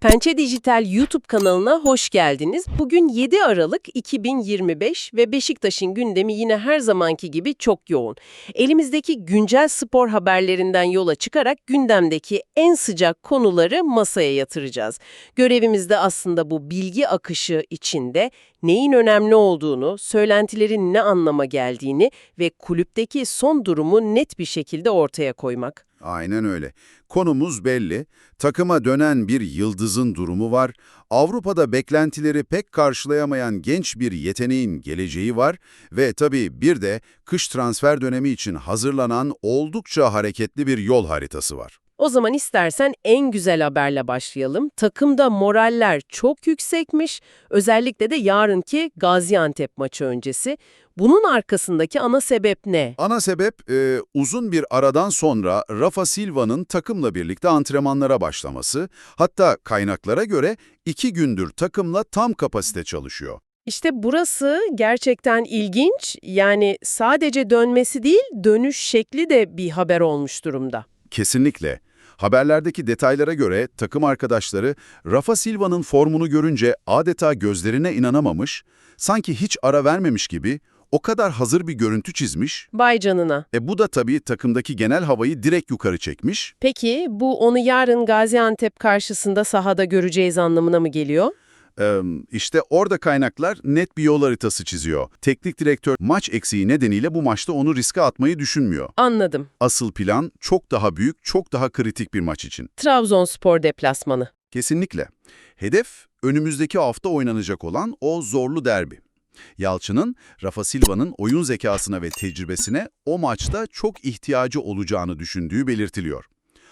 Pençe Dijital YouTube kanalına hoş geldiniz. Bugün 7 Aralık 2025 ve Beşiktaş'ın gündemi yine her zamanki gibi çok yoğun. Elimizdeki güncel spor haberlerinden yola çıkarak gündemdeki en sıcak konuları masaya yatıracağız. Görevimiz de aslında bu bilgi akışı içinde neyin önemli olduğunu, söylentilerin ne anlama geldiğini ve kulüpteki son durumu net bir şekilde ortaya koymak. Aynen öyle. Konumuz belli. Takıma dönen bir yıldızın durumu var. Avrupa'da beklentileri pek karşılayamayan genç bir yeteneğin geleceği var. Ve tabii bir de kış transfer dönemi için hazırlanan oldukça hareketli bir yol haritası var. O zaman istersen en güzel haberle başlayalım. Takımda moraller çok yüksekmiş. Özellikle de yarınki Gaziantep maçı öncesi. Bunun arkasındaki ana sebep ne? Ana sebep e, uzun bir aradan sonra Rafa Silva'nın takımla birlikte antrenmanlara başlaması. Hatta kaynaklara göre iki gündür takımla tam kapasite çalışıyor. İşte burası gerçekten ilginç. Yani sadece dönmesi değil, dönüş şekli de bir haber olmuş durumda. Kesinlikle. Haberlerdeki detaylara göre takım arkadaşları Rafa Silva'nın formunu görünce adeta gözlerine inanamamış, sanki hiç ara vermemiş gibi o kadar hazır bir görüntü çizmiş. Bay canına. E bu da tabii takımdaki genel havayı direkt yukarı çekmiş. Peki bu onu yarın Gaziantep karşısında sahada göreceğiz anlamına mı geliyor? Ee, işte orada kaynaklar net bir yol haritası çiziyor. Teknik direktör maç eksiği nedeniyle bu maçta onu riske atmayı düşünmüyor. Anladım. Asıl plan çok daha büyük, çok daha kritik bir maç için. Trabzonspor deplasmanı. Kesinlikle. Hedef önümüzdeki hafta oynanacak olan o zorlu derbi. Yalçın'ın Rafa Silva'nın oyun zekasına ve tecrübesine o maçta çok ihtiyacı olacağını düşündüğü belirtiliyor.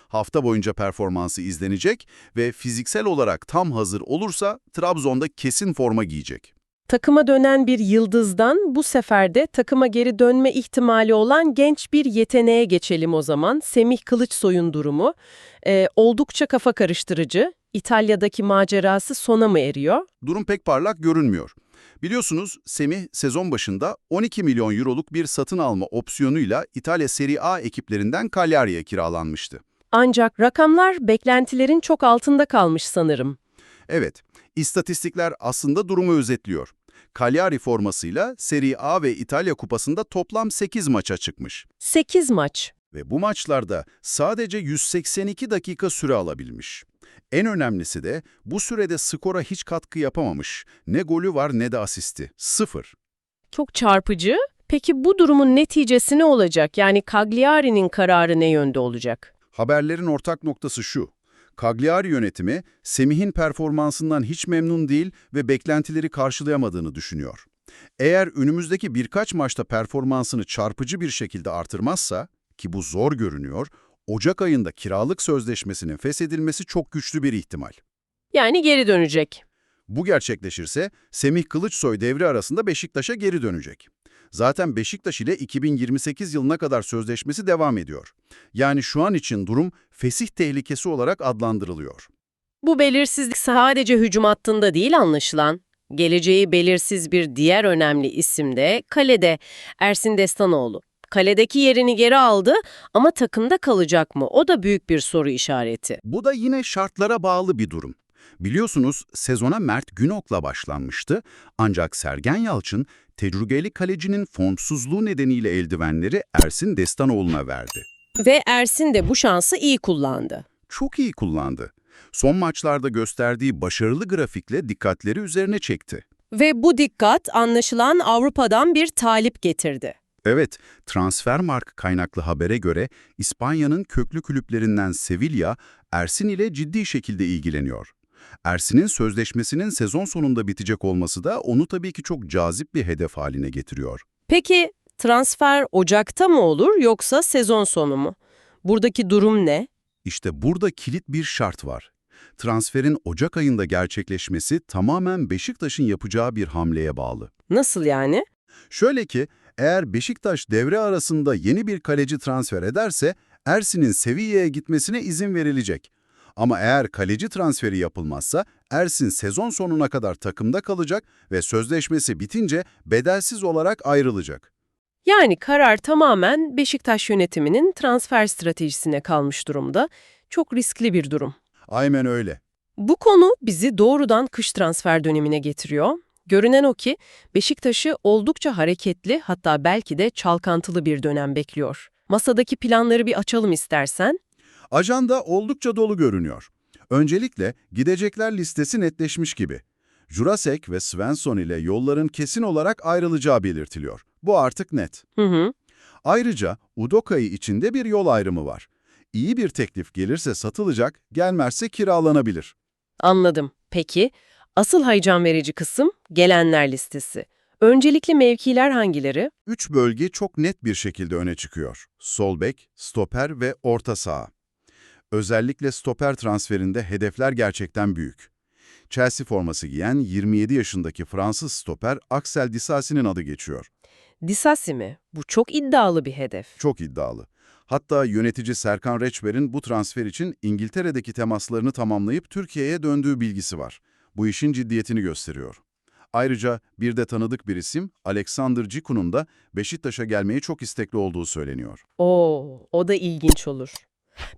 Hafta boyunca performansı izlenecek ve fiziksel olarak tam hazır olursa Trabzon'da kesin forma giyecek. Takıma dönen bir yıldızdan bu sefer de takıma geri dönme ihtimali olan genç bir yeteneğe geçelim o zaman. Semih Kılıçsoy'un durumu. Ee, oldukça kafa karıştırıcı. İtalya'daki macerası sona mı eriyor? Durum pek parlak görünmüyor. Biliyorsunuz Semih sezon başında 12 milyon euroluk bir satın alma opsiyonuyla İtalya Serie A ekiplerinden Cagliari'ye kiralanmıştı. Ancak rakamlar beklentilerin çok altında kalmış sanırım. Evet, istatistikler aslında durumu özetliyor. Cagliari formasıyla Serie A ve İtalya Kupası'nda toplam 8 maça çıkmış. 8 maç. Ve bu maçlarda sadece 182 dakika süre alabilmiş. En önemlisi de bu sürede skora hiç katkı yapamamış. Ne golü var ne de asisti. Sıfır. Çok çarpıcı. Peki bu durumun neticesi ne olacak? Yani Cagliari'nin kararı ne yönde olacak? Haberlerin ortak noktası şu. Cagliari yönetimi Semih'in performansından hiç memnun değil ve beklentileri karşılayamadığını düşünüyor. Eğer önümüzdeki birkaç maçta performansını çarpıcı bir şekilde artırmazsa, ki bu zor görünüyor, Ocak ayında kiralık sözleşmesinin feshedilmesi çok güçlü bir ihtimal. Yani geri dönecek. Bu gerçekleşirse Semih Kılıçsoy devri arasında Beşiktaş'a geri dönecek. Zaten Beşiktaş ile 2028 yılına kadar sözleşmesi devam ediyor. Yani şu an için durum fesih tehlikesi olarak adlandırılıyor. Bu belirsizlik sadece hücum hattında değil anlaşılan. Geleceği belirsiz bir diğer önemli isim de kalede Ersin Destanoğlu. Kaledeki yerini geri aldı ama takımda kalacak mı? O da büyük bir soru işareti. Bu da yine şartlara bağlı bir durum. Biliyorsunuz sezona Mert Günok'la başlanmıştı ancak Sergen Yalçın tecrübeli kalecinin formsuzluğu nedeniyle eldivenleri Ersin Destanoğlu'na verdi. Ve Ersin de bu şansı iyi kullandı. Çok iyi kullandı. Son maçlarda gösterdiği başarılı grafikle dikkatleri üzerine çekti. Ve bu dikkat anlaşılan Avrupa'dan bir talip getirdi. Evet, Transfermarkt kaynaklı habere göre İspanya'nın köklü kulüplerinden Sevilla, Ersin ile ciddi şekilde ilgileniyor. Ersin'in sözleşmesinin sezon sonunda bitecek olması da onu tabii ki çok cazip bir hedef haline getiriyor. Peki transfer Ocak'ta mı olur yoksa sezon sonu mu? Buradaki durum ne? İşte burada kilit bir şart var. Transferin Ocak ayında gerçekleşmesi tamamen Beşiktaş'ın yapacağı bir hamleye bağlı. Nasıl yani? Şöyle ki, eğer Beşiktaş devre arasında yeni bir kaleci transfer ederse, Ersin'in Sevilla'ya gitmesine izin verilecek. Ama eğer kaleci transferi yapılmazsa Ersin sezon sonuna kadar takımda kalacak ve sözleşmesi bitince bedelsiz olarak ayrılacak. Yani karar tamamen Beşiktaş yönetiminin transfer stratejisine kalmış durumda. Çok riskli bir durum. Aynen öyle. Bu konu bizi doğrudan kış transfer dönemine getiriyor. Görünen o ki Beşiktaş'ı oldukça hareketli hatta belki de çalkantılı bir dönem bekliyor. Masadaki planları bir açalım istersen. Ajanda oldukça dolu görünüyor. Öncelikle gidecekler listesi netleşmiş gibi. Jurasek ve Svensson ile yolların kesin olarak ayrılacağı belirtiliyor. Bu artık net. Hı hı. Ayrıca Udoka'yı içinde bir yol ayrımı var. İyi bir teklif gelirse satılacak, gelmezse kiralanabilir. Anladım. Peki, asıl heyecan verici kısım gelenler listesi. Öncelikli mevkiler hangileri? Üç bölge çok net bir şekilde öne çıkıyor. Sol bek, stoper ve orta saha. Özellikle stoper transferinde hedefler gerçekten büyük. Chelsea forması giyen 27 yaşındaki Fransız stoper Axel Disasi'nin adı geçiyor. Disasi mi? Bu çok iddialı bir hedef. Çok iddialı. Hatta yönetici Serkan Reçber'in bu transfer için İngiltere'deki temaslarını tamamlayıp Türkiye'ye döndüğü bilgisi var. Bu işin ciddiyetini gösteriyor. Ayrıca bir de tanıdık bir isim Alexander Ciku'nun da Beşiktaş'a gelmeyi çok istekli olduğu söyleniyor. Oo, o da ilginç olur.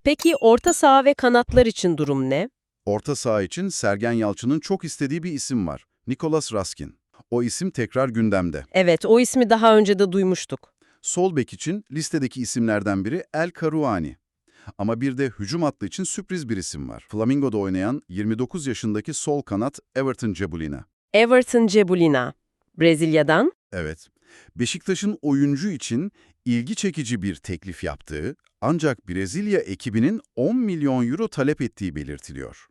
Peki orta saha ve kanatlar için durum ne? Orta saha için Sergen Yalçın'ın çok istediği bir isim var. Nicolas Raskin. O isim tekrar gündemde. Evet, o ismi daha önce de duymuştuk. Sol bek için listedeki isimlerden biri El Karouani. Ama bir de hücum hattı için sürpriz bir isim var. Flamingo'da oynayan 29 yaşındaki sol kanat Everton Cebulina. Everton Cebulina, Brezilya'dan. Evet, Beşiktaş'ın oyuncu için ilgi çekici bir teklif yaptığı ancak Brezilya ekibinin 10 milyon euro talep ettiği belirtiliyor.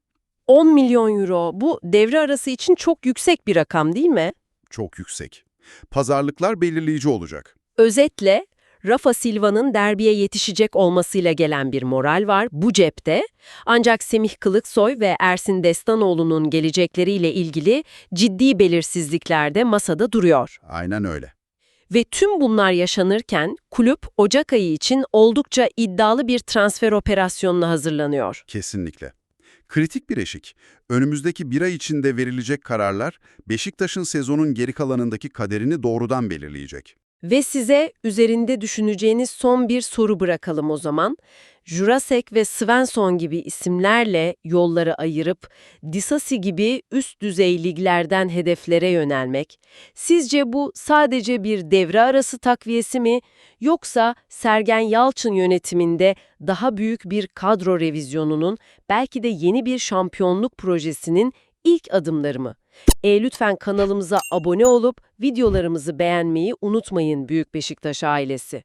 10 milyon euro. Bu devre arası için çok yüksek bir rakam değil mi? Çok yüksek. Pazarlıklar belirleyici olacak. Özetle, Rafa Silva'nın derbiye yetişecek olmasıyla gelen bir moral var bu cepte. Ancak Semih Kılıksoy ve Ersin Destanoğlu'nun gelecekleriyle ilgili ciddi belirsizlikler de masada duruyor. Aynen öyle. Ve tüm bunlar yaşanırken kulüp Ocak ayı için oldukça iddialı bir transfer operasyonuna hazırlanıyor. Kesinlikle. Kritik bir eşik. Önümüzdeki bir ay içinde verilecek kararlar Beşiktaş'ın sezonun geri kalanındaki kaderini doğrudan belirleyecek. Ve size üzerinde düşüneceğiniz son bir soru bırakalım o zaman. Jurasek ve Svensson gibi isimlerle yolları ayırıp Disasi gibi üst düzey liglerden hedeflere yönelmek, sizce bu sadece bir devre arası takviyesi mi yoksa Sergen Yalçın yönetiminde daha büyük bir kadro revizyonunun belki de yeni bir şampiyonluk projesinin ilk adımları mı? E lütfen kanalımıza abone olup videolarımızı beğenmeyi unutmayın Büyük Beşiktaş ailesi.